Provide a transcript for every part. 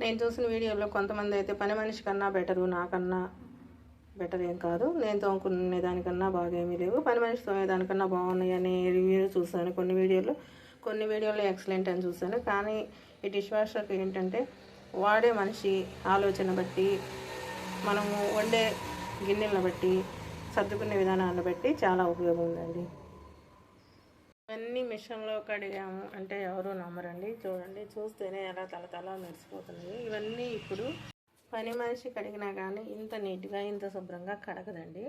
నేను చూసిన వీడియోలో కొంతమంది అయితే పని మనిషి కన్నా బెటరు నాకన్నా బెటర్ ఏం కాదు. నేను తోముకునే దానికన్నా బాగా ఏమీ లేవు. పని మనిషి తోమేదానికన్నా బాగున్నాయి అనే రివ్యూ చూశాను కొన్ని వీడియోలు. కొన్ని వీడియోలో ఎక్సలెంట్ అని చూశాను. కానీ ఈ డిష్ వాషర్కి ఏంటంటే వాడే మనిషి ఆలోచన బట్టి మనము వండే గిన్నెలను బట్టి సర్దుకునే విధానాన్ని బట్టి చాలా ఉపయోగం ఉందండి. ఇవన్నీ మిషన్లో కడిగాము. అంటే ఎవరు నమ్మరండి. చూడండి చూస్తేనే ఎలా తల తల మెరిసిపోతున్నాయి ఇవన్నీ ఇప్పుడు పని మనిషి కడిగినా కానీ ఇంత నీట్గా ఇంత శుభ్రంగా కడగదండి.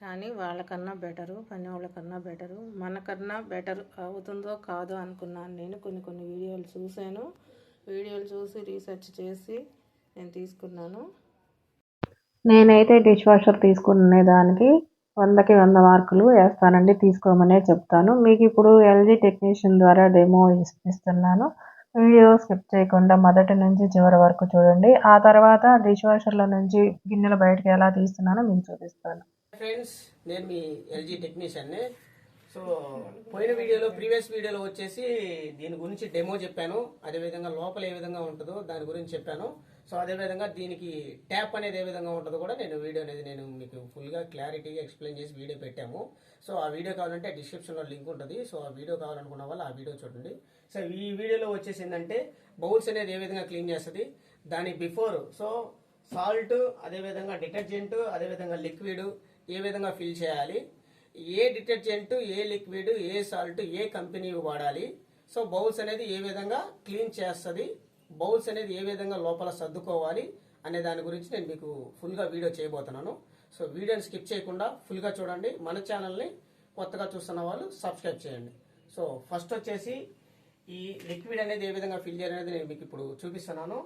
కానీ వాళ్ళకన్నా బెటరు పని వాళ్ళకన్నా బెటరు మనకన్నా బెటర్ అవుతుందో కాదో అనుకున్నాను నేను. కొన్ని కొన్ని వీడియోలు చూశాను. వీడియోలు చూసి రీసెర్చ్ చేసి నేను తీసుకున్నాను. నేనైతే డిష్ వాషర్ తీసుకునే దానికి వందకి వంద మార్కులు వేస్తానండి తీసుకోమనే చెప్తాను. మీకు ఇప్పుడు ఎల్జీ టెక్నీషియన్ ద్వారా డెమో ఇస్తున్నాను. వీడియో స్కిప్ చేయకుండా మొదటి నుంచి చివరి వరకు చూడండి. ఆ తర్వాత డిష్ వాషర్లో నుంచి గిన్నెలు బయటకు ఎలా తీస్తున్నానో మీకు చూపిస్తాను. ఫ్రెండ్స్ నేను మీ ఎల్జీ టెక్నీషియన్ని. సో పోయిన వీడియోలో ప్రీవియస్ వీడియోలో వచ్చేసి దీని గురించి డెమో చెప్పాను. అదేవిధంగా లోపల ఏ విధంగా ఉంటుందో దాని గురించి చెప్పాను. సో అదేవిధంగా దీనికి ట్యాప్ అనేది ఏ విధంగా ఉంటుందో కూడా నేను వీడియో అనేది నేను మీకు ఫుల్గా క్లారిటీగా ఎక్స్ప్లెయిన్ చేసి వీడియో పెట్టాము. సో ఆ వీడియో కావాలంటే డిస్క్రిప్షన్లో లింక్ ఉంటుంది. సో ఆ వీడియో కావాలనుకున్న వాళ్ళు ఆ వీడియో చూడండి. సో ఈ వీడియోలో వచ్చేసి ఏంటంటే బౌల్స్ అనేది ఏ విధంగా క్లీన్ చేస్తుంది దాని బిఫోర్ సో సాల్ట్ అదేవిధంగా డిటర్జెంట్ అదేవిధంగా లిక్విడ్ ఏ విధంగా ఫిల్ చేయాలి ఏ డిటర్జెంట్ ఏ లిక్విడ్ ఏ సాల్ట్ ఏ కంపెనీ వాడాలి. సో బౌల్స్ అనేది ఏ విధంగా క్లీన్ చేస్తుంది బౌల్స్ అనేది ఏ విధంగా లోపల సర్దుకోవాలి అనే దాని గురించి నేను మీకు ఫుల్గా వీడియో చేయబోతున్నాను. సో వీడియోని స్కిప్ చేయకుండా ఫుల్గా చూడండి. మన ఛానల్ని కొత్తగా చూస్తున్న వాళ్ళు సబ్స్క్రైబ్ చేయండి. సో ఫస్ట్ వచ్చేసి ఈ లిక్విడ్ అనేది ఏ విధంగా ఫిల్ చేయాలనేది నేను మీకు ఇప్పుడు చూపిస్తున్నాను.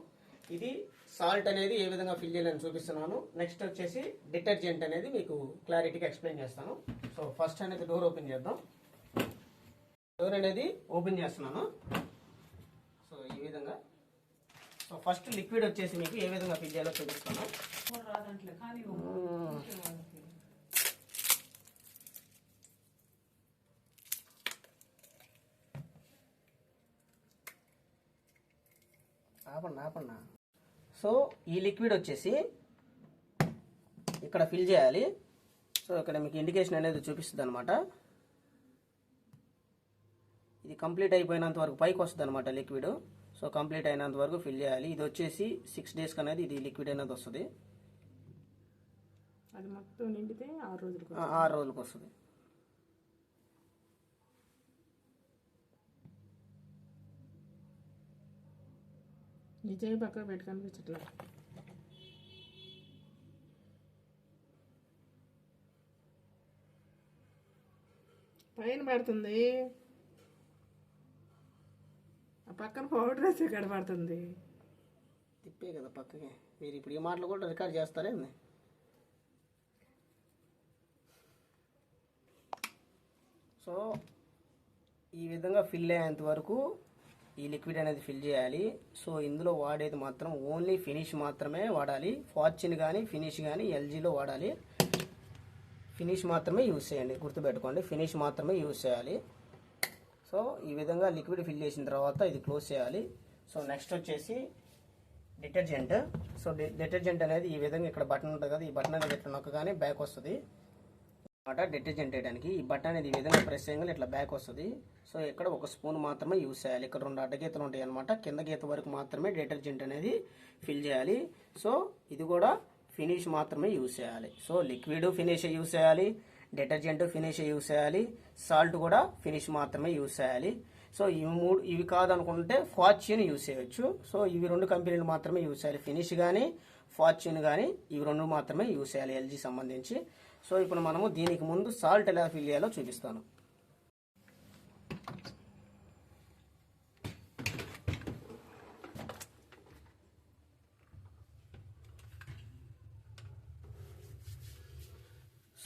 ఇది సాల్ట్ అనేది ఏ విధంగా ఫిల్ చేయాలని చూపిస్తున్నాను. నెక్స్ట్ వచ్చేసి డిటర్జెంట్ అనేది మీకు క్లారిటీగా ఎక్స్ప్లెయిన్ చేస్తాను. సో ఫస్ట్ అనేది డోర్ ఓపెన్ చేద్దాం. డోర్ అనేది ఓపెన్ చేస్తున్నాను. సో ఈ విధంగా సో ఫస్ట్ లిక్విడ్ వచ్చేసి మీకు ఏ విధంగా ఫిల్ చేయాలో చూపిస్తాను. ఆపండి ఆపండి. సో ఈ లిక్విడ్ వచ్చేసి ఇక్కడ ఫిల్ చేయాలి. సో ఇక్కడ మీకు ఇండికేషన్ అనేది చూపిస్తుంది అనమాట ఇది కంప్లీట్ అయిపోయినంత వరకు పైకి వస్తుంది అనమాట లిక్విడ్ సో కంప్లీట్ అయినంత వరకు ఫిల్ చేయాలి. ఇది వచ్చేసి సిక్స్ డేస్కి అనేది ఇది లిక్విడ్ అనేది వస్తుంది. అది మొత్తం నిండితే ఆరు రోజులకు ఆరు రోజులకు వస్తుంది. నీ చేయి పక్కన పెట్టి కనిపించట్లా పైన పడుతుంది. పక్కన పౌడర్ వేసి ఇక్కడ తిప్పే కదా పక్కకి. మీరు ఇప్పుడు ఈ మాటలు కూడా రికార్డ్ చేస్తారేంది సో ఈ విధంగా ఫిల్ అయ్యేంత వరకు ఈ లిక్విడ్ అనేది ఫిల్ చేయాలి. సో ఇందులో వాడేది మాత్రం ఓన్లీ ఫినిష్ మాత్రమే వాడాలి. ఫార్చ్యూన్ కానీ ఫినిష్ కానీ ఎల్జీలో వాడాలి. ఫినిష్ మాత్రమే యూజ్ చేయండి. గుర్తుపెట్టుకోండి ఫినిష్ మాత్రమే యూజ్ చేయాలి. సో ఈ విధంగా లిక్విడ్ ఫిల్ చేసిన తర్వాత ఇది క్లోజ్ చేయాలి. సో నెక్స్ట్ వచ్చేసి డిటర్జెంట్. సో డిటర్జెంట్ అనేది ఈ విధంగా ఇక్కడ బటన్ ఉంటుంది కదా ఈ బటన్ అనేది ఇట్లా నొక్కగానే బ్యాక్ వస్తుంది. అనమాట డిటర్జెంట్ వేయడానికి. ఈ బటన్ అనేది ఈ విధంగా ప్రెస్ చేయగానే ఇట్లా బ్యాక్ వస్తుంది. సో ఇక్కడ ఒక స్పూన్ మాత్రమే యూస్ చేయాలి. ఇక్కడ రెండు అడ్డగీతలు ఉంటాయి అనమాట కింద గీత వరకు మాత్రమే డిటర్జెంట్ అనేది ఫిల్ చేయాలి. సో ఇది కూడా ఫినిష్ మాత్రమే యూస్ చేయాలి. సో లిక్విడ్ ఫినిష్ యూస్ చేయాలి. డిటర్జెంట్ ఫినిష్ యూస్ చేయాలి. సాల్ట్ కూడా ఫినిష్ మాత్రమే యూస్ చేయాలి. సో ఇవి మూడు ఇవి కాదనుకుంటే ఫార్చ్యూన్ యూస్ చేయొచ్చు. సో ఇవి రెండు కంపెనీలు మాత్రమే యూస్ చేయాలి. ఫినిష్ కానీ ఫార్చ్యూన్ కానీ ఇవి రెండు మాత్రమే యూస్ చేయాలి ఎల్జీ సంబంధించి. సో ఇప్పుడు మనము దీనికి ముందు సాల్ట్ ఎలా ఫిల్ చేయాలో చూపిస్తాను.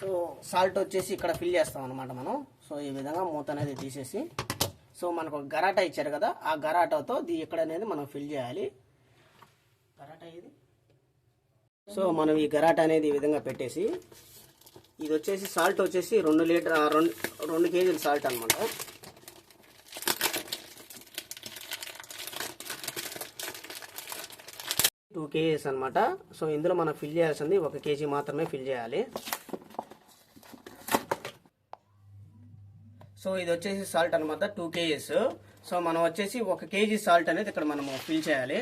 సో సాల్ట్ వచ్చేసి ఇక్కడ ఫిల్ చేస్తాం అనమాట మనం. సో ఈ విధంగా మూత అనేది తీసేసి సో మనకు ఒక గరాటా ఇచ్చారు కదా ఆ గరాటాతో దీ ఇక్కడ అనేది మనం ఫిల్ చేయాలి. గరాటా ఇది సో మనం ఈ గరాటా అనేది ఈ విధంగా పెట్టేసి ఇది వచ్చేసి సాల్ట్ వచ్చేసి రెండు లీటర్ రెండు రెండు కేజీల సాల్ట్ అనమాట టూ కేజీస్ అనమాట సో ఇందులో మనం ఫిల్ చేయాల్సింది ఒక కేజీ మాత్రమే ఫిల్ చేయాలి. సో ఇది వచ్చేసి సాల్ట్ అనమాట టూ కేజీస్ సో మనం వచ్చేసి ఒక కేజీ సాల్ట్ అనేది ఇక్కడ మనము ఫిల్ చేయాలి.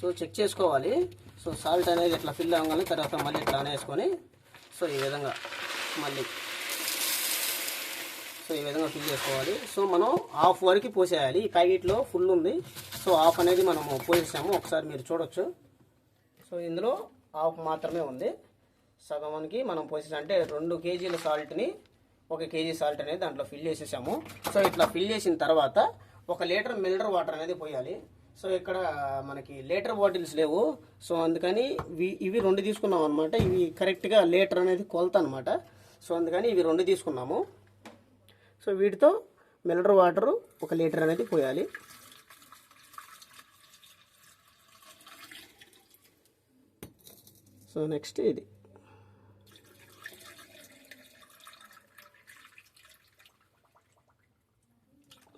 సో చెక్ చేసుకోవాలి. సో సాల్ట్ అనేది ఇట్లా ఫిల్ అవ్వగానే తర్వాత మళ్ళీ ఇట్లా అనేసుకొని సో ఈ విధంగా మళ్ళీ సో ఈ విధంగా ఫిల్ చేసుకోవాలి. సో మనం హాఫ్ వరకు పోసేయాలి. ఈ ప్యాకెట్లో ఫుల్ ఉంది. సో హాఫ్ అనేది మనము పోసేసాము. ఒకసారి మీరు చూడొచ్చు. సో ఇందులో హాఫ్ మాత్రమే ఉంది. సగంకి మనం పోసేసాం అంటే రెండు కేజీల సాల్ట్ని ఒక కేజీ సాల్ట్ అనేది దాంట్లో ఫిల్ చేసేసాము. సో ఇట్లా ఫిల్ చేసిన తర్వాత ఒక లీటర్ మిల్లర్ వాటర్ అనేది పోయాలి. సో ఇక్కడ మనకి లీటర్ బాటిల్స్ లేవు. సో అందుకని ఇవి ఇవి రెండు తీసుకున్నాం అనమాట ఇవి కరెక్ట్గా లీటర్ అనేది కొలత అనమాట సో అందుకని ఇవి రెండు తీసుకున్నాము. సో వీటితో మినరల్ వాటర్ ఒక లీటర్ అనేది పోయాలి. సో నెక్స్ట్ ఇది.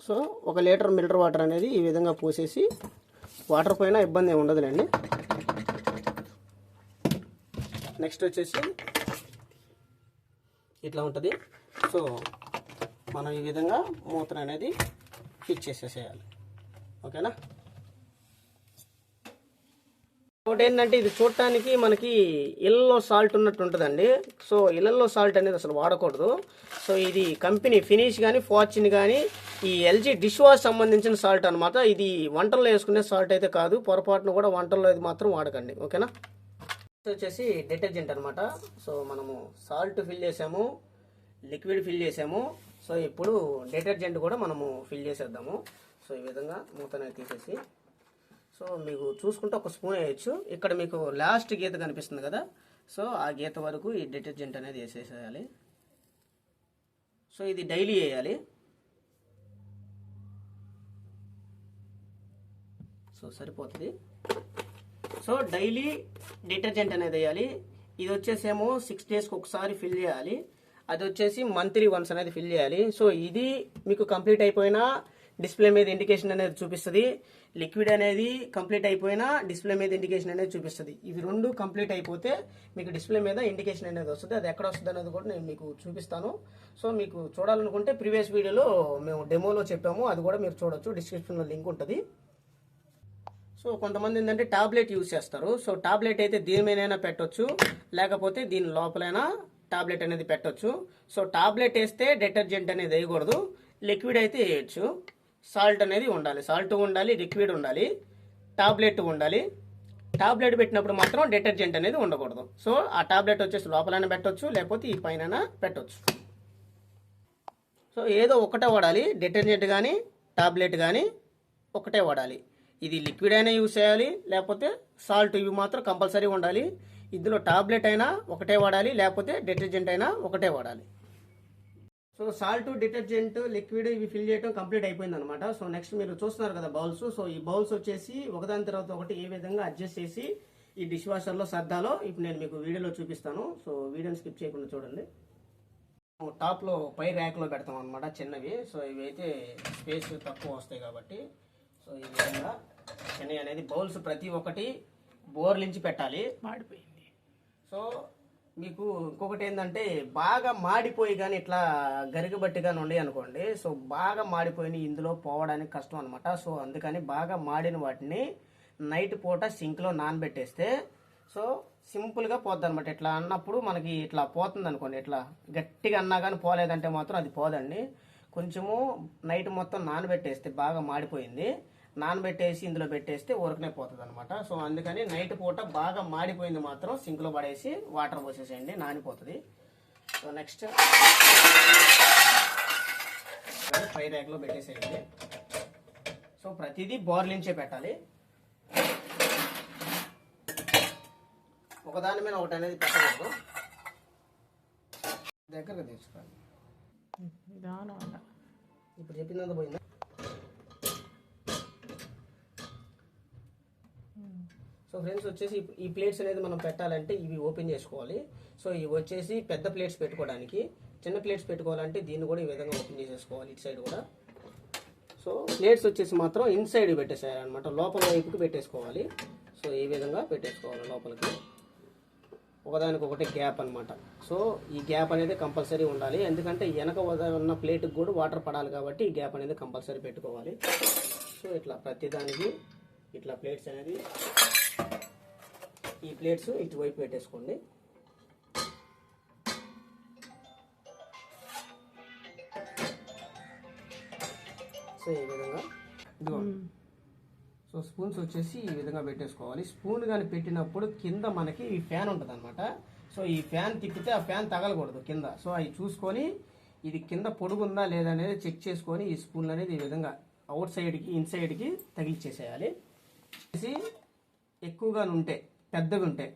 సో ఒక లీటర్ మిల్టర్ వాటర్ అనేది ఈ విధంగా పోసేసి వాటర్ పైన ఇబ్బంది ఏమి ఉండదులేండి. నెక్స్ట్ వచ్చేసి ఇట్లా ఉంటుంది. సో మనం ఈ విధంగా మూతను అనేది ఫిక్స్ చేసేసేయాలి. ఓకేనా? ఒకటి ఏంటంటే ఇది చూడటానికి మనకి ఇళ్ళలో సాల్ట్ ఉన్నట్టు ఉంటుందండి. సో ఇళ్ళల్లో సాల్ట్ అనేది అసలు వాడకూడదు. సో ఇది కంపెనీ ఫినిష్ కానీ ఫార్చ్యూన్ కానీ ఈ ఎల్జీ డిష్ వాష్ సంబంధించిన సాల్ట్ అనమాట ఇది వంటల్లో వేసుకునే సాల్ట్ అయితే కాదు. పొరపాటున కూడా వంటల్లో ఇది మాత్రం వాడకండి. ఓకేనా? వచ్చేసి డిటర్జెంట్ అనమాట సో మనము సాల్ట్ ఫిల్ చేసాము లిక్విడ్ ఫిల్ చేసాము. సో ఇప్పుడు డిటర్జెంట్ కూడా మనము ఫిల్ చేసేద్దాము. సో ఈ విధంగా మూతనే తీసేసి సో మీకు చూసుకుంటే ఒక స్పూన్ వేయచ్చు. ఇక్కడ మీకు లాస్ట్ గీత కనిపిస్తుంది కదా సో ఆ గీత వరకు ఈ డిటర్జెంట్ అనేది వేసేసేయాలి. సో ఇది డైలీ వేయాలి. సో సరిపోతుంది. సో డైలీ డిటర్జెంట్ అనేది వేయాలి. ఇది వచ్చేసేమో సిక్స్ డేస్కి ఒకసారి ఫిల్ చేయాలి. అది వచ్చేసి మంత్లీ వన్స్ అనేది ఫిల్ చేయాలి. సో ఇది మీకు కంప్లీట్ అయిపోయినా డిస్ప్లే మీద ఇండికేషన్ అనేది చూపిస్తుంది. లిక్విడ్ అనేది కంప్లీట్ అయిపోయినా డిస్ప్లే మీద ఇండికేషన్ అనేది చూపిస్తుంది. ఇవి రెండు కంప్లీట్ అయిపోతే మీకు డిస్ప్లే మీద ఇండికేషన్ అనేది వస్తుంది. అది ఎక్కడ వస్తుంది అనేది కూడా నేను మీకు చూపిస్తాను. సో మీకు చూడాలనుకుంటే ప్రీవియస్ వీడియోలో మేము డెమోలో చెప్పాము. అది కూడా మీరు చూడొచ్చు. డిస్క్రిప్షన్లో లింక్ ఉంటుంది. సో కొంతమంది ఏంటంటే టాబ్లెట్ యూజ్ చేస్తారు. సో టాబ్లెట్ అయితే దీని మీదైనా పెట్టొచ్చు. లేకపోతే దీని లోపలైనా టాబ్లెట్ అనేది పెట్టొచ్చు. సో టాబ్లెట్ వేస్తే డిటర్జెంట్ అనేది వేయకూడదు. లిక్విడ్ అయితే వేయచ్చు. సాల్ట్ అనేది ఉండాలి. సాల్ట్ ఉండాలి లిక్విడ్ ఉండాలి టాబ్లెట్ ఉండాలి. టాబ్లెట్ పెట్టినప్పుడు మాత్రం డిటర్జెంట్ అనేది ఉండకూడదు. సో ఆ టాబ్లెట్ వచ్చేసి లోపలైనా పెట్టొచ్చు లేకపోతే ఈ పైన పెట్టొచ్చు. సో ఏదో ఒకటే వాడాలి. డిటర్జెంట్ కానీ టాబ్లెట్ కానీ ఒకటే వాడాలి. ఇది లిక్విడ్ అయినా యూస్ చేయాలి లేకపోతే సాల్ట్ ఇవి మాత్రం కంపల్సరీ ఉండాలి. ఇందులో టాబ్లెట్ అయినా ఒకటే వాడాలి లేకపోతే డిటర్జెంట్ అయినా ఒకటే వాడాలి. సో సాల్ట్ డిటర్జెంట్ లిక్విడ్ ఇవి ఫిల్ చేయడం కంప్లీట్ అయిపోయింది అనమాట సో నెక్స్ట్ మీరు చూస్తున్నారు కదా బౌల్స్. సో ఈ బౌల్స్ వచ్చేసి ఒకదాని తర్వాత ఒకటి ఏ విధంగా అడ్జస్ట్ చేసి ఈ డిష్ వాషర్లో సర్దాలో ఇప్పుడు నేను మీకు వీడియోలో చూపిస్తాను. సో వీడియోని స్కిప్ చేయకుండా చూడండి. టాప్లో పై ర్యాక్లో పెడతాం అనమాట చిన్నవి. సో ఇవి అయితే స్పేస్ తక్కువ వస్తాయి కాబట్టి. సో ఈ విధంగా చిన్నవి అనేది బౌల్స్ ప్రతి ఒక్కటి బోర్లించి పెట్టాలి. మాడిపోయింది. సో మీకు ఇంకొకటి ఏంటంటే బాగా మాడిపోయి కానీ ఇట్లా గరిగబట్టి కానీ ఉండి అనుకోండి సో బాగా మాడిపోయిన ఇందులో పోవడానికి కష్టం అనమాట సో అందుకని బాగా మాడిన వాటిని నైట్ పూట సింక్లో నానబెట్టేస్తే సో సింపుల్గా పోద్ది అనమాట ఇట్లా అన్నప్పుడు మనకి ఇట్లా పోతుంది అనుకోండి ఇట్లా గట్టిగా అన్నా కానీ పోలేదంటే మాత్రం అది పోదండి. కొంచెము నైట్ మొత్తం నానబెట్టేస్తే బాగా మాడిపోయింది. నానబెట్టేసి ఇందులో పెట్టేస్తే ఊరకనే పోతుంది అనమాట సో అందుకని నైట్ పూట బాగా మాడిపోయింది మాత్రం సింక్లో పడేసి వాటర్ పోసేసేయండి నానిపోతుంది. So next. ఫ్రై ర్యాక్లో పెట్టేసేయండి. సో ప్రతిదీ బోర్లించే పెట్టాలి. ఒకదాని మీద ఒకటి అనేది పెట్టకూడదు. దగ్గరగా తీసుకోండి. ఇప్పుడు చెప్పిందంతా పోయిందా? సో ఫ్రెండ్స్ వచ్చేసి ఈ- ప్లేట్స్ అనేది మనం పెట్టాలంటే ఇవి ఓపెన్ చేసుకోవాలి. సో ఇవి వచ్చేసి పెద్ద ప్లేట్స్ పెట్టుకోవడానికి. చిన్న ప్లేట్స్ పెట్టుకోవాలంటే దీన్ని కూడా ఈ విధంగా ఓపెన్ చేసేసుకోవాలి ఇటు సైడ్ కూడా. సో ప్లేట్స్ వచ్చేసి మాత్రం ఇన్సైడ్ పెట్టేసేయాలన్నమాట. లోపల వైపుకి పెట్టేసుకోవాలి. సో ఈ విధంగా పెట్టేసుకోవాలి లోపలికి. ఒకదానికి ఒకటి గ్యాప్ అనమాట సో ఈ గ్యాప్ అనేది కంపల్సరీ ఉండాలి. ఎందుకంటే వెనక ఉన్న ప్లేట్కి కూడా వాటర్ పడాలి కాబట్టి ఈ గ్యాప్ అనేది కంపల్సరీ పెట్టుకోవాలి. సో ఇట్లా ప్రతిదానికి ఇట్లా ప్లేట్స్ అనేది ఈ ప్లేట్స్ ఇటువైపు పెట్టేసుకోండి. సో ఈ విధంగా సో స్పూన్స్ వచ్చేసి ఈ విధంగా పెట్టేసుకోవాలి. స్పూన్ కానీ పెట్టినప్పుడు కింద మనకి ఈ ఫ్యాన్ ఉంటుంది అనమాట సో ఈ ఫ్యాన్ తిప్పితే ఆ ఫ్యాన్ తగలకూడదు కింద. సో అవి చూసుకొని ఇది కింద పొడుగుందా లేదా అనేది చెక్ చేసుకొని ఈ స్పూన్ అనేది ఈ విధంగా అవుట్ సైడ్కి ఇన్సైడ్కి తగిలిచ్చేసేయాలి. చేసి ఎక్కువగా ఉంటే పెద్దగా ఉంటాయి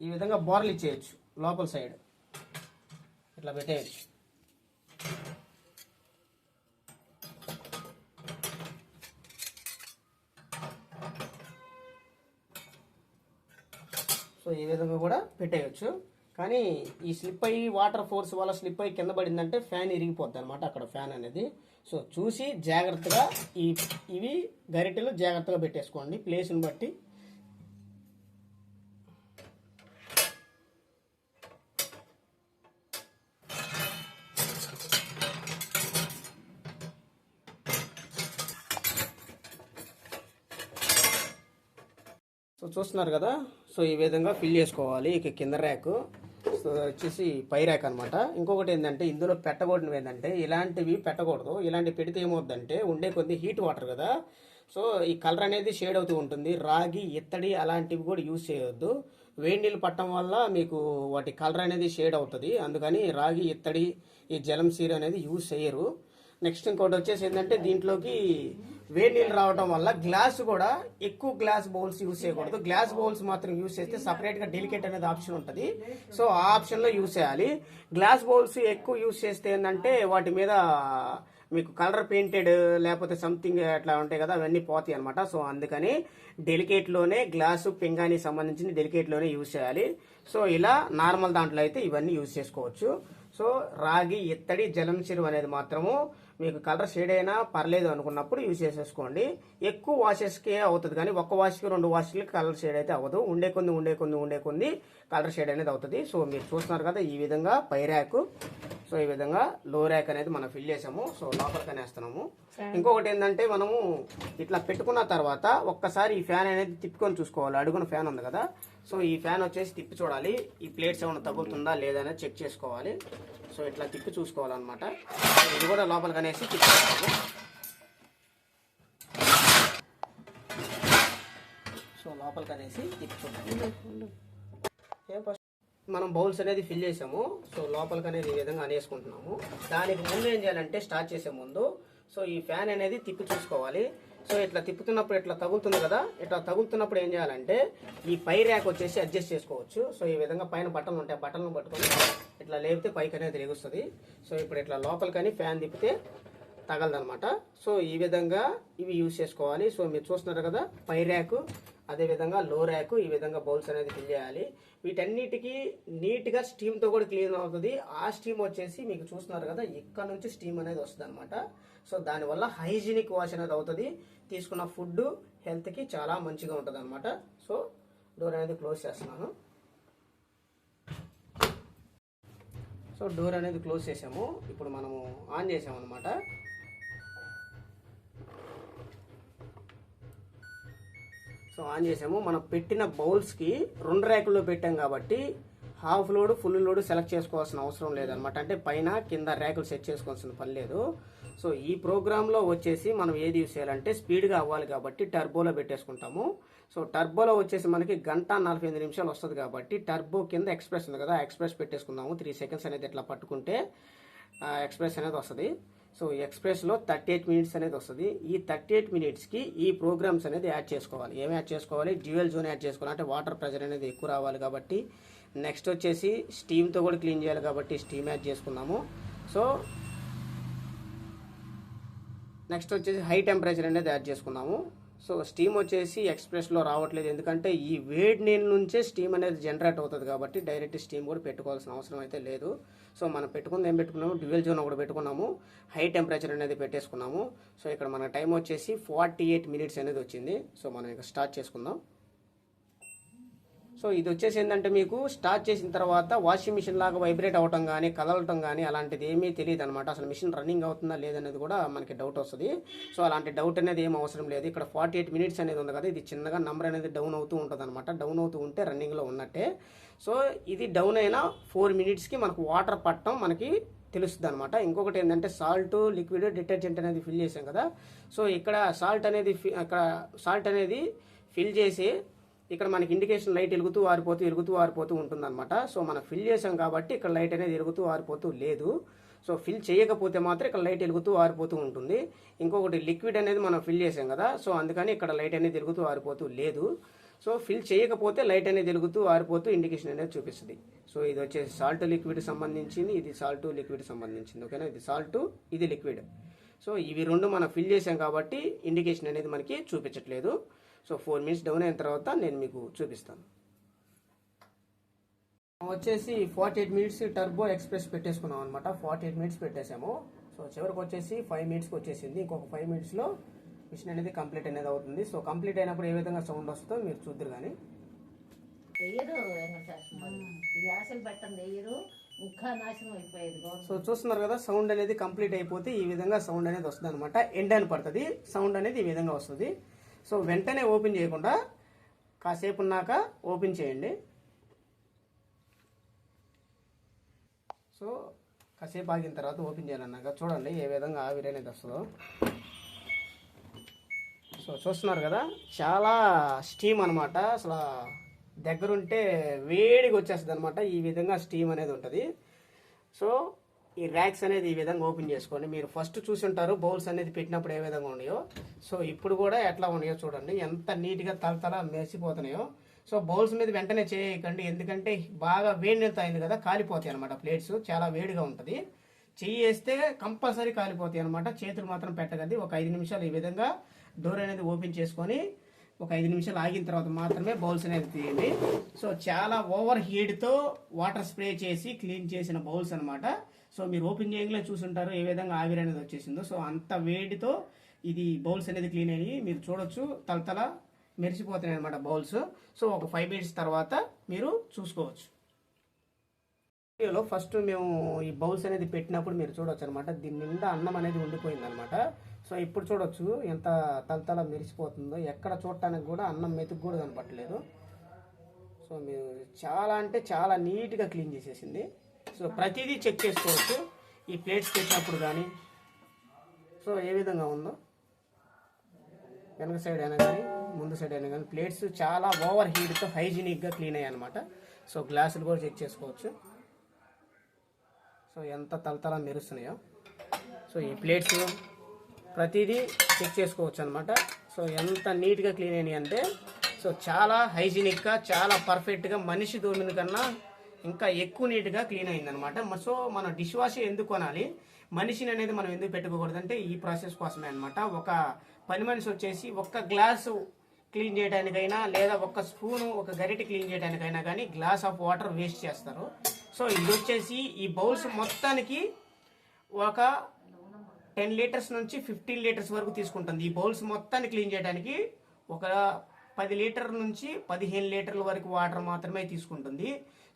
ఈ విధంగా బోర్లు ఇచ్చేయచ్చు లోపల సైడ్. ఇట్లా పెట్టేయచ్చు. సో ఈ విధంగా కూడా పెట్టేయచ్చు. కానీ ఈ స్లిప్ అయ్యి వాటర్ ఫోర్స్ వల్ల స్లిప్ అయ్యి కింద పడిందంటే ఫ్యాన్ ఇరిగిపోద్ది అనమాట అక్కడ ఫ్యాన్ అనేది. సో చూసి జాగ్రత్తగా ఈ ఇవి గరిటెలు జాగ్రత్తగా పెట్టేసుకోండి. ప్లేస్ని బట్టి చూస్తున్నారు కదా? సో ఈ విధంగా ఫిల్ చేసుకోవాలి. ఇక కింద ర్యాక్ సో వచ్చేసి పై ర్యాక్ అనమాట ఇంకొకటి ఏంటంటే ఇందులో పెట్టకూడనివి ఏంటంటే ఇలాంటివి పెట్టకూడదు. ఇలాంటివి పెడితే ఏమవుతుందంటే ఉండే కొద్ది హీట్ వాటర్ కదా. సో ఈ కలర్ అనేది షేడ్ అవుతూ ఉంటుంది. రాగి ఇత్తడి అలాంటివి కూడా యూజ్ చేయొద్దు. వేడి నీళ్ళు పట్టడం వల్ల మీకు వాటి కలర్ అనేది షేడ్ అవుతుంది. అందుకని రాగి ఇత్తడి ఈ జలం సీర అనేది యూజ్ చేయరు. నెక్స్ట్ ఇంకోటి వచ్చేసి ఏంటంటే దీంట్లోకి వేడి నీళ్ళు రావడం వల్ల గ్లాస్ కూడా ఎక్కువ గ్లాస్ బౌల్స్ యూస్ చేయకూడదు. గ్లాస్ బౌల్స్ మాత్రం యూస్ చేస్తే సపరేట్గా డెలికేట్ అనేది ఆప్షన్ ఉంటుంది. సో ఆ ఆప్షన్లో యూస్ చేయాలి. గ్లాస్ బౌల్స్ ఎక్కువ యూస్ చేస్తే ఏంటంటే వాటి మీద మీకు కలర్ పెయింటెడ్ లేకపోతే సంథింగ్ అట్లా ఉంటాయి కదా అవన్నీ పోతాయి అనమాట సో అందుకని డెలికేట్లోనే గ్లాసు పింగాని సంబంధించిన డెలికేట్లోనే యూజ్ యూస్ చేయాలి. సో ఇలా నార్మల్ దాంట్లో అయితే ఇవన్నీ యూజ్ చేసుకోవచ్చు. సో రాగి ఇత్తడి జలం చెరువు అనేది మాత్రము మీకు కలర్ షేడ్ అయినా పర్లేదు అనుకున్నప్పుడు యూజ్ చేసేసుకోండి. ఎక్కువ వాషెస్కే అవుతుంది కానీ ఒక్క వాష్కి రెండు వాష్కి కలర్ షేడ్ అయితే అవ్వదు. ఉండే కొన్ని ఉండే కొన్ని ఉండే కొన్ని కలర్ షేడ్ అనేది అవుతుంది. సో మీరు చూస్తున్నారు కదా ఈ విధంగా పై ర్యాక్ సో ఈ విధంగా లో ర్యాక్ అనేది మనం ఫిల్ చేసాము. సో లోపలికి అనేస్తున్నాము. ఇంకొకటి ఏంటంటే మనము ఇట్లా పెట్టుకున్న తర్వాత ఒక్కసారి ఈ ఫ్యాన్ అనేది తిప్పుకొని చూసుకోవాలి. అడుగున ఫ్యాన్ ఉంది కదా. సో ఈ ఫ్యాన్ వచ్చేసి తిప్పి చూడాలి. ఈ ప్లేట్స్ ఏమైనా తగులుతుందా లేదా అనేది చెక్ చేసుకోవాలి. సో ఇట్లా తిప్పి చూసుకోవాలన్నమాట. ఇది కూడా లోపలికి అనేసి తిప్పుకోవాలి సో లోపలికి అనేసి తిప్పుకుంటాము మనం బౌల్స్ అనేది ఫిల్ చేసాము. సో లోపలికి అనేది ఈ విధంగా అనేసుకుంటున్నాము. దానికి ముందు ఏం చేయాలంటే స్టార్ట్ చేసే ముందు సో ఈ ఫ్యాన్ అనేది తిప్పి చూసుకోవాలి. సో ఇట్లా తిప్పుతున్నప్పుడు ఇట్లా తగులుతుంది కదా ఇట్లా తగులుతున్నప్పుడు ఏం చేయాలంటే ఈ పై ర్యాక్ వచ్చేసి అడ్జస్ట్ చేసుకోవచ్చు. సో ఈ విధంగా పైన బట్టలు ఉంటాయి బట్టలను పట్టుకొని ఇట్లా లేపితే పైకి అనేది రేగుస్తుంది సో ఇప్పుడు ఇట్లా లోపలికని ఫ్యాన్ తిప్పితే తగలదనమాట. సో ఈ విధంగా ఇవి యూజ్ చేసుకోవాలి. సో మీరు చూస్తున్నారు కదా పై ర్యాక్ అదే విధంగా లో ర్యాక్ ఈ విధంగా బౌల్స్ అనేది ఫిల్ చేయాలి. వీటన్నిటికీ నీట్గా స్టీమ్తో కూడా క్లీన్ అవుతుంది. ఆ స్టీమ్ వచ్చేసి మీకు చూస్తున్నారు కదా ఇక్కడ నుంచి స్టీమ్ అనేది వస్తుంది అనమాట సో దానివల్ల హైజీనిక్ వాష్ అనేది అవుతుంది. తీసుకున్న ఫుడ్ హెల్త్కి చాలా మంచిగా ఉంటుంది అనమాట సో డోర్ అనేది క్లోజ్ చేస్తున్నాను. సో డోర్ అనేది క్లోజ్ చేసాము ఇప్పుడు మనము ఆన్ చేసాము అనమాట సో ఆన్ చేసాము. మనం పెట్టిన బౌల్స్కి రెండు ర్యాకుల్లో పెట్టాం కాబట్టి half load full load select చేసుకోవాల్సిన అవసరం లేదనమాట అంటే పైన కింద ర్యాకులు సెట్ చేసుకోవాల్సిన పని లేదు. సో ఈ ప్రోగ్రాంలో వచ్చేసి మనం ఏది యూస్ చేయాలంటే స్పీడ్గా అవ్వాలి కాబట్టి టర్బోలో పెట్టేసుకుంటాము. సో టర్బోలో వచ్చేసి మనకి గంట నలభై ఎనిమిది నిమిషాలు వస్తుంది కాబట్టి టర్బో కింద ఎక్స్ప్రెస్ ఉంది కదా ఎక్స్ప్రెస్ పెట్టేసుకుందాము. త్రీ సెకండ్స్ అనేది ఇట్లా పట్టుకుంటే ఎక్స్ప్రెస్ అనేది వస్తుంది. సో ఎక్స్ప్రెస్లో థర్టీ ఎయిట్ మినిట్స్ అనేది వస్తుంది. ఈ థర్టీ ఎయిట్ మినిట్స్కి ఈ ప్రోగ్రామ్స్ అనేది యాడ్ చేసుకోవాలి. ఏమి యాడ్ చేసుకోవాలి? డ్యూయల్ జోన్ యాడ్ చేసుకోవాలి. అంటే వాటర్ ప్రెజర్ అనేది ఎక్కువ రావాలి కాబట్టి. నెక్స్ట్ వచ్చేసి స్టీమ్తో కూడా క్లీన్ చేయాలి కాబట్టి స్టీమ్ యాడ్ చేసుకున్నాము సో నెక్స్ట్ వచ్చేసి హై టెంపరేచర్ అనేది యాడ్ చేసుకున్నాము. సో స్టీమ్ వచ్చేసి ఎక్స్ప్రెస్లో రావట్లేదు. ఎందుకంటే ఈ వేడి నీళ్ళ నుంచే స్టీమ్ అనేది జనరేట్ అవుతుంది కాబట్టి డైరెక్ట్ స్టీమ్ కూడా పెట్టుకోవాల్సిన అవసరం అయితే లేదు. సో మనం పెట్టుకుంది ఏం పెట్టుకున్నాము? డ్యూయల్ జోన్ ఒకటి పెట్టుకున్నాము. హై టెంపరేచర్ అనేది పెట్టేసుకున్నాము. సో ఇక్కడ మన టైం వచ్చేసి ఫార్టీ ఎయిట్ మినిట్స్ అనేది వచ్చింది. సో మనం ఇక స్టార్ట్ చేసుకుందాం. సో ఇది వచ్చేసి ఏంటంటే మీకు స్టార్ట్ చేసిన తర్వాత వాషింగ్ మిషన్ లాగా వైబ్రేట్ అవ్వటం కానీ కదలటం కానీ అలాంటిది ఏమీ తెలియదు అనమాట అసలు మిషన్ రన్నింగ్ అవుతుందా లేదనేది కూడా మనకి డౌట్ వస్తుంది. సో అలాంటి డౌట్ అనేది ఏం అవసరం లేదు. ఇక్కడ ఫార్టీ ఎయిట్ మినిట్స్ అనేది ఉంది కదా ఇది చిన్నగా నంబర్ అనేది డౌన్ అవుతూ ఉంటుంది అనమాట డౌన్ అవుతూ ఉంటే రన్నింగ్లో ఉన్నట్టే. సో ఇది డౌన్ అయిన ఫోర్ మినిట్స్కి మనకు వాటర్ పట్టడం మనకి తెలుస్తుంది అనమాట ఇంకొకటి ఏంటంటే సాల్ట్ లిక్విడ్ డిటర్జెంట్ అనేది ఫిల్ చేసాం కదా. సో ఇక్కడ సాల్ట్ అనేది ఇక్కడ అక్కడ సాల్ట్ అనేది ఫిల్ చేసి ఇక్కడ మనకి ఇండికేషన్ లైట్ వెలుగుతూ ఆరిపోతూ వెలుగుతూ ఆరిపోతూ ఉంటుందన్నమాట. సో మనం ఫిల్ చేసాం కాబట్టి ఇక్కడ లైట్ అనేది వెలుగుతూ ఆరిపోతూ లేదు. సో ఫిల్ చేయకపోతే మాత్రం ఇక్కడ లైట్ వెలుగుతూ ఆరిపోతూ ఉంటుంది. ఇంకొకటి లిక్విడ్ అనేది మనం ఫిల్ చేసాం కదా సో అందుకని ఇక్కడ లైట్ అనేది వెలుగుతూ ఆరిపోతూ లేదు. సో ఫిల్ చేయకపోతే లైట్ అనేది వెలుగుతూ ఆరిపోతూ ఇండికేషన్ అనేది చూపిస్తుంది. సో ఇది వచ్చేసి సాల్ట్ లిక్విడ్ సంబంధించింది ఇది సాల్ట్ లిక్విడ్ సంబంధించింది ఓకేనా? ఇది సాల్ట్ ఇది లిక్విడ్ సో ఇవి రెండు మనం ఫిల్ చేసాం కాబట్టి ఇండికేషన్ అనేది మనకి చూపించట్లేదు. సో ఫోర్ మినిట్స్ డౌన్ అయిన తర్వాత నేను మీకు చూపిస్తాను. వచ్చేసి forty eight minutes turbo express పెట్టేసుకున్నాం అనమాట ఫార్టీ ఎయిట్ మినిట్స్ పెట్టేసాము సో చివరికి వచ్చేసి ఫైవ్ మినిట్స్కి వచ్చేసింది. ఇంకొక ఫైవ్ మినిట్స్లో మిషన్ అనేది కంప్లీట్ అనేది అవుతుంది. సో కంప్లీట్ అయినప్పుడు ఏ విధంగా సౌండ్ వస్తుందో మీరు చూద్దరు కానీ సో చూస్తున్నారు కదా సౌండ్ అనేది కంప్లీట్ అయిపోతే ఈ విధంగా సౌండ్ అనేది వస్తుంది అనమాట ఎండ్ అని పడుతుంది. సౌండ్ అనేది ఈ విధంగా వస్తుంది. సో వెంటనే ఓపెన్ చేయకుండా కాసేపు ఉన్నాక ఓపెన్ చేయండి. సో కాసేపు ఆగిన తర్వాత ఓపెన్ చేయాలన్నాక చూడండి ఏ విధంగా ఆవిరి అనేది వస్తుందో. సో చూస్తున్నారు కదా చాలా స్టీమ్ అనమాట అసలు దగ్గరుంటే వేడిగా వచ్చేస్తుంది అనమాట ఈ విధంగా స్టీమ్ అనేది ఉంటుంది. సో ఈ ర్యాక్స్ అనేది ఈ విధంగా ఓపెన్ చేసుకోండి. మీరు ఫస్ట్ చూసి ఉంటారు బౌల్స్ అనేది పెట్టినప్పుడు ఏ విధంగా ఉన్నాయో. సో ఇప్పుడు కూడా ఎట్లా ఉన్నాయో చూడండి. ఎంత నీట్గా తలతల మెరిసిపోతున్నాయో. సో బౌల్స్ మీద వెంటనే చేయకండి. ఎందుకంటే బాగా వేడి నీళ్ళతో అయింది కదా కాలిపోతాయి అనమాట ప్లేట్స్ చాలా వేడిగా ఉంటుంది. చెయ్యి వేస్తే కంపల్సరీ కాలిపోతాయి అనమాట చేతులు మాత్రం పెట్టగద్ది ఒక ఐదు నిమిషాలు ఈ విధంగా డోర్ అనేది ఓపెన్ చేసుకొని ఒక ఐదు నిమిషాలు ఆగిన తర్వాత మాత్రమే బౌల్స్ అనేది తీయండి. సో చాలా ఓవర్ హీట్తో వాటర్ స్ప్రే చేసి క్లీన్ చేసిన బౌల్స్ అన్నమాట. సో మీరు ఓపెన్ చేయగానే చూసుంటారు ఏ విధంగా ఆవిరి అనేది వచ్చేసిందో. సో అంత వేడితో ఇది బౌల్స్ అనేది క్లీన్ అయ్యి మీరు చూడొచ్చు తలతల మెరిసిపోతున్నాయి అనమాట బౌల్స్. సో ఒక ఫైవ్ మినిట్స్ తర్వాత మీరు చూసుకోవచ్చు. వీడియోలో ఫస్ట్ మేము ఈ బౌల్స్ అనేది పెట్టినప్పుడు మీరు చూడొచ్చు అనమాట దీని నిండా అన్నం అనేది ఉండిపోయింది అనమాట సో ఇప్పుడు చూడొచ్చు ఎంత తలతల మెరిసిపోతుందో. ఎక్కడ చూడటానికి కూడా అన్నం మెతుకు కూడా కనపట్టలేదు సో మీరు చాలా అంటే చాలా నీట్గా క్లీన్ చేసేసింది. సో ప్రతిదీ చెక్ చేసుకోవచ్చు. ఈ ప్లేట్స్ పెట్టినప్పుడు కానీ సో ఏ విధంగా ఉందో. వెనక సైడ్ అయినా కానీ ముందు సైడ్ అయినా కానీ ప్లేట్స్ చాలా ఓవర్ హీట్తో హైజీనిక్గా క్లీన్ అయ్యాయి అనమాట సో గ్లాసులు కూడా చెక్ చేసుకోవచ్చు. సో ఎంత తలతల మెరుస్తున్నాయో. సో ఈ ప్లేట్స్ ప్రతిదీ చెక్ చేసుకోవచ్చు అనమాట సో ఎంత నీట్గా క్లీన్ అయినాయి అంటే సో చాలా హైజీనిక్గా చాలా పర్ఫెక్ట్గా మనిషి దోమిన కన్నా ఇంకా ఎక్కువ నీట్గా క్లీన్ అయిందనమాట. సో మన డిష్ వాష్ ఎందుకు కొనాలి? మనిషిని అనేది మనం ఎందుకు పెట్టుకోకూడదంటే ఈ ప్రాసెస్ కోసమే అనమాట ఒక పని మనిషి వచ్చేసి ఒక్క గ్లాసు క్లీన్ చేయడానికైనా లేదా ఒక స్పూను ఒక గరిటె క్లీన్ చేయడానికైనా కానీ గ్లాస్ ఆఫ్ వాటర్ వేస్ట్ చేస్తారు. సో ఇది వచ్చేసి ఈ బౌల్స్ మొత్తానికి ఒక టెన్ లీటర్స్ నుంచి ఫిఫ్టీన్ లీటర్స్ వరకు తీసుకుంటుంది. ఈ బౌల్స్ మొత్తాన్ని క్లీన్ చేయడానికి ఒక పది లీటర్ నుంచి పదిహేను లీటర్ల వరకు వాటర్ మాత్రమే తీసుకుంటుంది.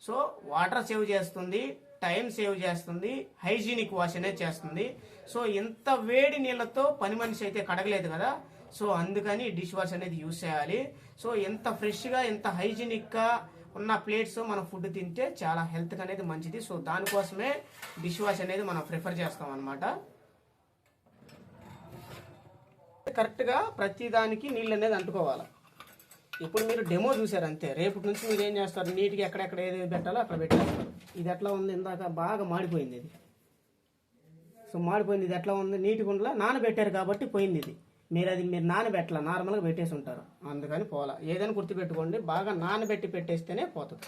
సో వాటర్ సేవ్ చేస్తుంది టైం సేవ్ చేస్తుంది హైజీనిక్ వాష్ అనేది చేస్తుంది. సో ఇంత వేడి నీళ్ళతో పని మనిషి అయితే కడగలేదు కదా. సో అందుకని డిష్ వాష్ అనేది యూస్ చేయాలి. సో ఎంత ఫ్రెష్గా ఎంత హైజీనిక్గా ఉన్న ప్లేట్స్ మనం ఫుడ్ తింటే చాలా హెల్త్కి అనేది మంచిది. సో దానికోసమే డిష్ వాష్ అనేది మనం ప్రిఫర్ చేస్తాం అనమాట కరెక్ట్గా ప్రతిదానికి నీళ్ళు అనేది అంటుకోవాలి. ఇప్పుడు మీరు డెమో చూసారు అంతే. రేపటి నుంచి మీరు ఏం చేస్తారు? నీట్గా ఎక్కడెక్కడ ఏది పెట్టాలో అక్కడ పెట్టేస్తారు. ఇది ఎట్లా ఉంది? ఇందాక బాగా మాడిపోయింది ఇది. సో మాడిపోయింది. ఇది ఎట్లా ఉంది? నీట్గా ఉండలా నానబెట్టారు కాబట్టి పోయింది ఇది. మీరు అది మీరు నానబెట్టలా? నార్మల్గా పెట్టేసి ఉంటారు. అందుకని పోలా. ఏదైనా గుర్తుపెట్టుకోండి. బాగా నానబెట్టి పెట్టేస్తేనే పోతుంది.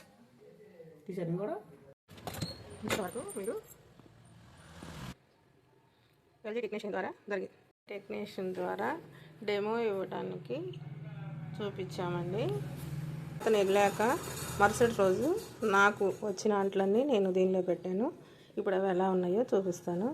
తీసారు కూడా ఇంతవరకు మీరు ఎల్జీ టెక్నీషియన్ ద్వారా జరిగింది టెక్నీషియన్ ద్వారా డెమో ఇవ్వడానికి చూపించామండి. అతను వెళ్ళాక మరుసటి రోజు నాకు వచ్చిన అంట్లన్నీ నేను దీనిలో పెట్టాను. ఇప్పుడు అవి ఎలా ఉన్నాయో చూపిస్తాను.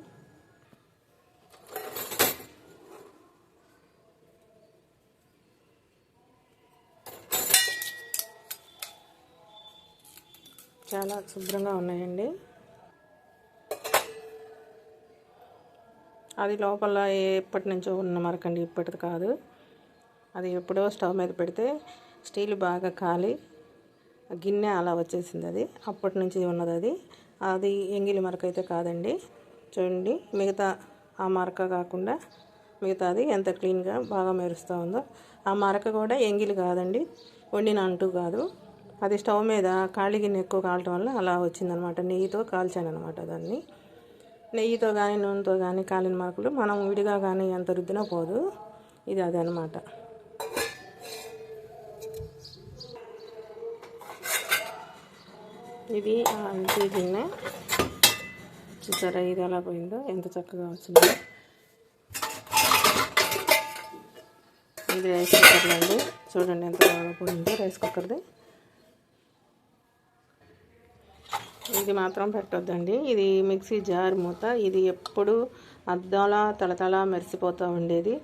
చాలా శుభ్రంగా ఉన్నాయండి. అది లోపల ఎప్పటి నుంచో ఉన్న మరకండి ఇప్పటిది కాదు. అది ఎప్పుడో స్టవ్ మీద పెడితే స్టీల్ బాగా కాలి. గిన్నె అలా వచ్చేసింది అది. అప్పటి నుంచి ఉన్నది అది. అది ఎంగిలి మరక అయితే కాదండి. చూడండి మిగతా ఆ మరక కాకుండా మిగతాది ఎంత క్లీన్గా బాగా మెరుస్తూ ఉందో. ఆ మరక కూడా ఎంగిలి కాదండి వండిన అంటూ కాదు. అది స్టవ్ మీద ఖాళీ గిన్నె ఎక్కువ కాలటం వల్ల అలా వచ్చిందనమాట. నెయ్యితో కాల్చాను అనమాట దాన్ని. నెయ్యితో కానీ నూనెతో కానీ కాలిన మరకలు మనం విడిగా కానీ ఎంత రుద్దినా పోదు. ఇది అదనమాట. ఇది ఆ గిన్నె చూసారా ఇది ఎలా పోయిందో ఎంత చక్కగా వచ్చిందో. ఇది రైస్ కుక్కర్లో అండి. చూడండి ఎంత బాగా పోయిందో రైస్ కుక్కర్ది. ఇది మాత్రం పెట్టొద్దండి. ఇది మిక్సీ జార్ మూత. ఇది ఎప్పుడు అద్దాల తలతల మెరిసిపోతూ ఉండేది.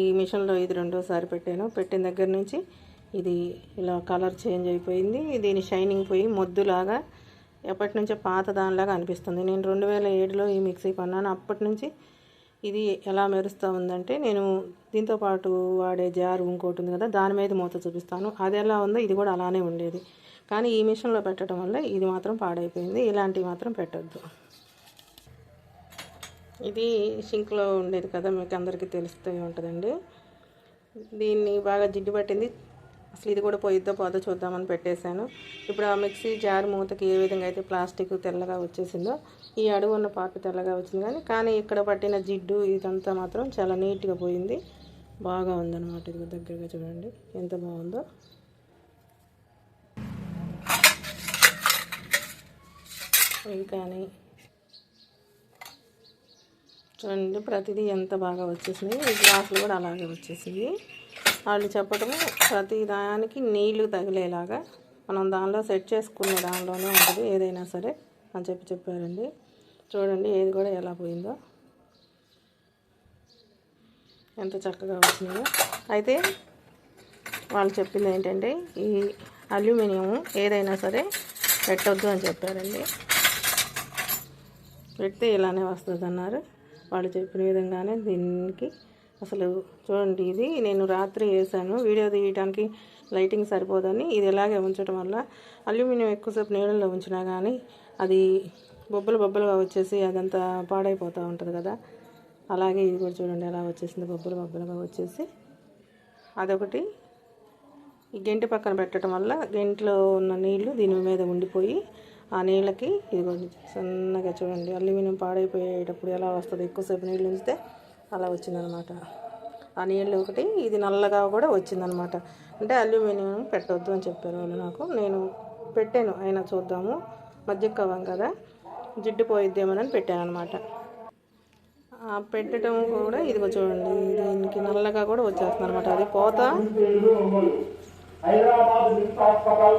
ఈ మిషన్లో ఇది రెండోసారి పెట్టాను. పెట్టిన దగ్గర నుంచి ఇది ఇలా కలర్ చేంజ్ అయిపోయింది. దీని షైనింగ్ పోయి మొద్దులాగా ఎప్పటి నుంచో పాత దానిలాగా అనిపిస్తుంది. నేను రెండు వేల ఏడులో ఈ మిక్సీ కొన్నాను. అప్పటి నుంచి ఇది ఎలా మెరుస్తూ ఉందంటే నేను దీంతో పాటు వాడే జారు ఇంకోటి ఉంది కదా దాని మీద మూత చూపిస్తాను. అది ఎలా ఉందో ఇది కూడా అలానే ఉండేది. కానీ ఈ మిషన్లో పెట్టడం వల్ల ఇది మాత్రం పాడైపోయింది. ఇలాంటివి మాత్రం పెట్టద్దు. ఇది షింక్లో ఉండేది కదా మీకు అందరికీ తెలుస్తూ ఉంటుందండి. దీన్ని బాగా జిడ్డు పట్టింది. అసలు ఇది కూడా పోయిద్దో పోదో చూద్దామని పెట్టేశాను. ఇప్పుడు ఆ మిక్సీ జార్ మూతకి ఏ విధంగా అయితే ప్లాస్టిక్ తెల్లగా వచ్చేసిందో ఈ అడుగు ఉన్న పార్ట్ తెల్లగా వచ్చింది కానీ కానీ ఇక్కడ పట్టిన జిడ్డు ఇదంతా మాత్రం చాలా నీట్గా పోయింది. బాగా ఉందన్నమాట ఇది దగ్గరగా చూడండి. ఎంత బాగుందో. ఇవి కానీ చూడండి ప్రతిదీ ఎంత బాగా వచ్చేసింది ఈ గ్లాసులు కూడా అలాగే వచ్చేసింది వాళ్ళు చెప్పడము ప్రతి దానికి నీళ్ళు తగిలేలాగా మనం దానిలో సెట్ చేసుకునే దానిలోనే ఉంటుంది ఏదైనా సరే అని చెప్పి చెప్పారండి. చూడండి ఏది కూడా ఎలా పోయిందో. ఎంత చక్కగా వచ్చిందో. అయితే వాళ్ళు చెప్పింది ఏంటంటే ఈ అల్యూమినియం ఏదైనా సరే పెట్టొద్దు అని చెప్పారండి. పెడితే ఇలానే వస్తుంది అన్నారు వాళ్ళు చెప్పిన విధంగానే దీనికి అసలు చూడండి ఇది నేను రాత్రి వేసాను వీడియో తీయడానికి లైటింగ్ సరిపోదని ఇది ఇలాగే ఉంచడం వల్ల అల్యూమినియం ఎక్కువసేపు నీళ్ళలో ఉంచినా కానీ అది బొబ్బలు బొబ్బలుగా వచ్చేసి అదంతా పాడైపోతూ ఉంటుంది కదా. అలాగే ఇది కూడా చూడండి ఎలా వచ్చేసింది బొబ్బలు బొబ్బలుగా వచ్చేసి. అదొకటి. ఈ గెంటి పక్కన పెట్టడం వల్ల గెంట్లో ఉన్న నీళ్ళు దీని మీద ఉండిపోయి ఆ నీళ్ళకి ఇదిగోండి సన్నగా చూడండి అల్యూమినియం పాడైపోయేటప్పుడు ఎలా వస్తుంది? ఎక్కువసేపు నీళ్ళు ఉంచితే అలా వచ్చిందనమాట. ఆ నీళ్ళు ఒకటి ఇది నల్లగా కూడా వచ్చిందనమాట. అంటే అల్యూమినియం పెట్టొద్దు అని చెప్పారు వాళ్ళు నాకు. నేను పెట్టాను అయినా చూద్దాము. మధ్య కవ్వం కదా జిడ్డు పోయిద్దేమోనని పెట్టాను అనమాట పెట్టడం కూడా ఇదిగో చూడండి దీనికి నల్లగా కూడా వచ్చేస్తుంది అనమాట అది పోత. హైదరాబాద్ మిమ్స్ హాస్పిటల్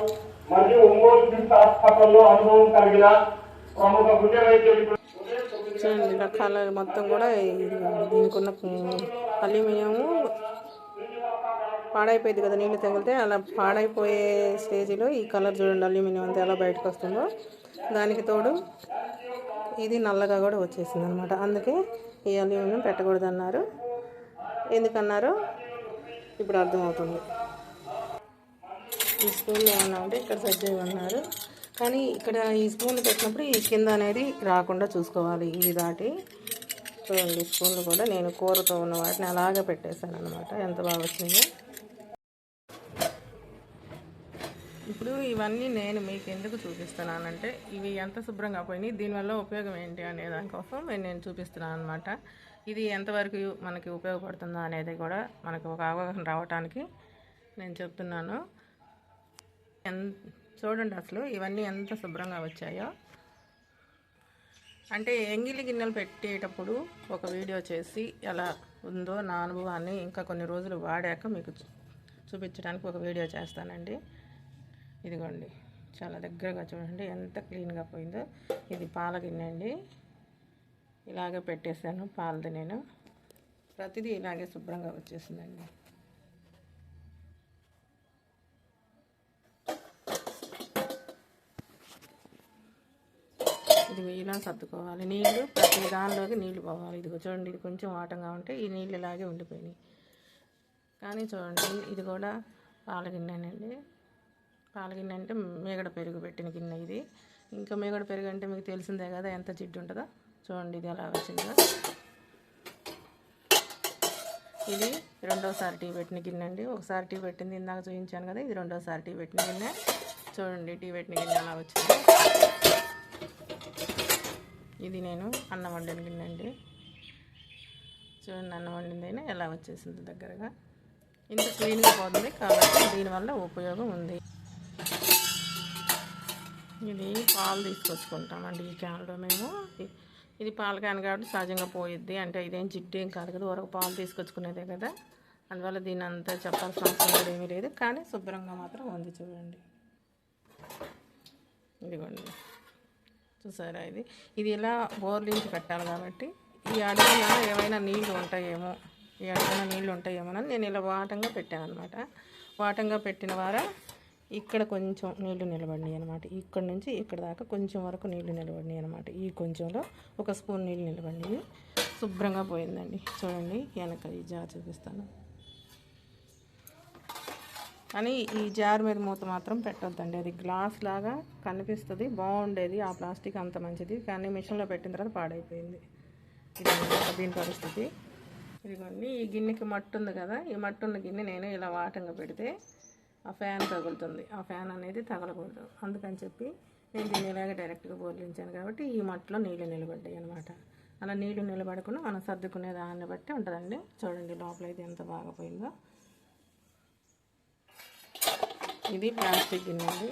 మరియు ఒంగోలు మిమ్స్ హాస్పిటల్లో అనుభవం కలిగిన ప్రముఖ గుండె వైద్యులు చూడండి రకాల మొత్తం కూడా దీనికి ఉన్న అల్యూమినియం పాడైపోయింది కదా నీళ్ళు తగిలితే అలా పాడైపోయే స్టేజ్లో ఈ కలర్ చూడండి అల్యూమినియం అంతా ఎలా బయటకు వస్తుందో దానికి తోడు ఇది నల్లగా కూడా వచ్చేసింది అనమాట అందుకే ఈ అల్యూమినియం పెట్టకూడదు అన్నారు ఎందుకన్నారు? ఇప్పుడు అర్థమవుతుంది. ఈ స్కూల్లో ఏమన్నా ఉంటే ఇక్కడ సెట్ చేయమన్నారు. కానీ ఇక్కడ ఈ స్పూన్లు పెట్టినప్పుడు ఈ కింద అనేది రాకుండా చూసుకోవాలి. ఇది దాటి చూడండి స్పూన్లు కూడా నేను కూరతో ఉన్న వాటిని అలాగే పెట్టేశాను అనమాట ఎంత బాగా వచ్చిందో ఇప్పుడు ఇవన్నీ నేను మీకు ఎందుకు చూపిస్తున్నానంటే ఇవి ఎంత శుభ్రంగా పోయినాయి దీనివల్ల ఉపయోగం ఏంటి అనే దానికోసం నేను చూపిస్తున్నాను అనమాట ఇది ఎంతవరకు మనకి ఉపయోగపడుతుందో అనేది కూడా మనకు ఒక అవగాహన రావడానికి నేను చెప్తున్నాను. ఎన్ చూడండి అసలు ఇవన్నీ ఎంత శుభ్రంగా వచ్చాయో. అంటే ఎంగిలి గిన్నెలు పెట్టేటప్పుడు ఒక వీడియో చేసి ఎలా ఉందో నా అనుభవాన్ని ఇంకా కొన్ని రోజులు వాడాక మీకు చూ- చూపించడానికి ఒక వీడియో చేస్తానండి. ఇదిగోండి చాలా దగ్గరగా చూడండి ఎంత క్లీన్గా పోయిందో. ఇది పాల గిన్నె అండి. ఇలాగే పెట్టేశాను పాలది నేను. ప్రతిదీ ఇలాగే శుభ్రంగా వచ్చేసిందండి. ఇది ఇలా సర్దుకోవాలి. నీళ్ళు ప్రతి దానిలోకి నీళ్ళు పోవాలి. ఇదిగో చూడండి ఇది కొంచెం వాటంగా ఉంటే ఈ నీళ్ళు ఇలాగే ఉండిపోయినాయి. కానీ చూడండి ఇది కూడా పాలగిన్నెనండి పాలగిన్నె అంటే మేగడ పెరుగు పెట్టిన గిన్నె ఇది. ఇంకా మేగడ పెరుగు అంటే మీకు తెలిసిందే కదా ఎంత జిడ్డు ఉంటుందో. చూడండి ఇది ఎలా వచ్చిందో. ఇది రెండోసారి టీ పెట్టిన గిన్నె అండి. ఒకసారి టీ పెట్టింది ఇందాక చూపించాను కదా ఇది రెండోసారి టీ పెట్టిన గిన్నె. చూడండి టీ పెట్టిన గిన్నె ఎలా వచ్చిందో. ఇది నేను అన్నం వండిన గిన్నె అండి. చూడండి అన్నం వండిందైనా ఎలా వచ్చేసింది దగ్గరగా. ఇంత క్లీన్గా పోతుంది కాబట్టి దీనివల్ల ఉపయోగం ఉంది. ఇది పాలు తీసుకొచ్చుకుంటామండి ఈ క్యాన్లో మేము. ఇది పాలు కాను కాబట్టి సహజంగా పోయిద్ది. అంటే ఇదేం జిడ్డు ఏం కాదు కదా ఊరకు పాలు తీసుకొచ్చుకునేదే కదా. అందువల్ల దీని అంతా చెప్పాల్సిన అవసరం కూడా ఏమీ లేదు. కానీ శుభ్రంగా మాత్రం ఉంది చూడండి. ఇదిగోండి. చూసారా ఇది. ఇది ఇలా బోర్లించి పెట్టాలి కాబట్టి ఈ అడుగున ఏమైనా నీళ్ళు ఉంటాయేమో ఈ అడుగున నీళ్ళు ఉంటాయేమో అని నేను ఇలా వాటంగా పెట్టాను అనమాట వాటంగా పెట్టిన వారా ఇక్కడ కొంచెం నీళ్ళు నిలబడినాయి అనమాట ఇక్కడ నుంచి ఇక్కడ దాకా కొంచెం వరకు నీళ్ళు నిలబడినాయి అనమాట ఈ కొంచెంలో ఒక స్పూన్ నీళ్ళు నిలబడినాయి. శుభ్రంగా పోయిందండి. చూడండి వెనక ఈ జార్ చూపిస్తాను. కానీ ఈ జార్ మీద మూత మాత్రం పెట్టొద్దండి. అది గ్లాస్ లాగా కనిపిస్తుంది బాగుండేది. ఆ ప్లాస్టిక్ అంత మంచిది. కానీ మిషన్లో పెట్టిన తర్వాత పాడైపోయింది. ఇది దీని పరిస్థితి. ఇదిగోండి ఈ గిన్నెకి మట్టు ఉంది కదా ఈ మట్టు ఉన్న గిన్నె నేను ఇలా వాటంగా పెడితే ఆ ఫ్యాన్ తగులుతుంది. ఆ ఫ్యాన్ అనేది తగలకూడదు. అందుకని చెప్పి నేను దీన్ని ఇలాగే డైరెక్ట్గా బోర్లించాను కాబట్టి ఈ మట్టిలో నీళ్ళు నిలబడ్డాయి అనమాట అలా నీళ్ళు నిలబడకుండా మనం సర్దుకునే దాన్ని బట్టి ఉంటుందండి. చూడండి లోపల అయితే ఎంత బాగా పోయిందో. ఇది ప్లాస్టిక్ గిన్నె అండి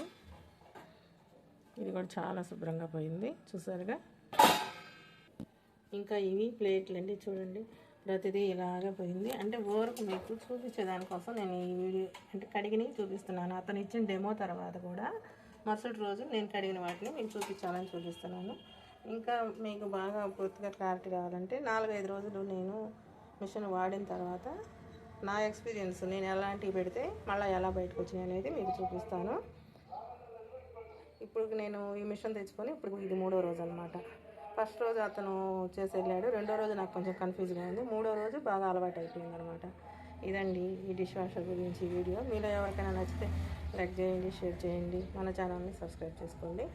ఇది కూడా చాలా శుభ్రంగా పోయింది. చూసారుగా? ఇంకా ఇవి ప్లేట్లు అండి చూడండి. ప్రతిదీ ఇలాగే పోయింది. అంటే ఓరకు మీకు చూపించేదానికోసం నేను ఈ వీడియో అంటే కడిగినవి చూపిస్తున్నాను. అతను ఇచ్చిన డెమో తర్వాత కూడా మరుసటి రోజు నేను కడిగిన వాటిని మీకు చూపించాలని చూపిస్తున్నాను. ఇంకా మీకు బాగా పూర్తిగా క్లారిటీ కావాలంటే నాలుగైదు రోజులు నేను మిషన్ వాడిన తర్వాత నా ఎక్స్పీరియన్స్ నేను ఎలాంటివి పెడితే మళ్ళీ ఎలా బయటకు వచ్చినాయి అనేది మీకు చూపిస్తాను. ఇప్పుడు నేను ఈ మిషన్ తెచ్చుకొని ఇప్పుడు ఇది మూడో రోజు అనమాట ఫస్ట్ రోజు అతను చేసి వెళ్ళాడు. రెండో రోజు నాకు కొంచెం కన్ఫ్యూజ్గా ఉంది. మూడో రోజు బాగా అలవాటు అయిపోయింది అనమాట ఇదండి ఈ డిష్ వాషర్ గురించి వీడియో మీలో ఎవరికైనా నచ్చితే లైక్ చేయండి షేర్ చేయండి. మన ఛానల్ని సబ్స్క్రైబ్ చేసుకోండి.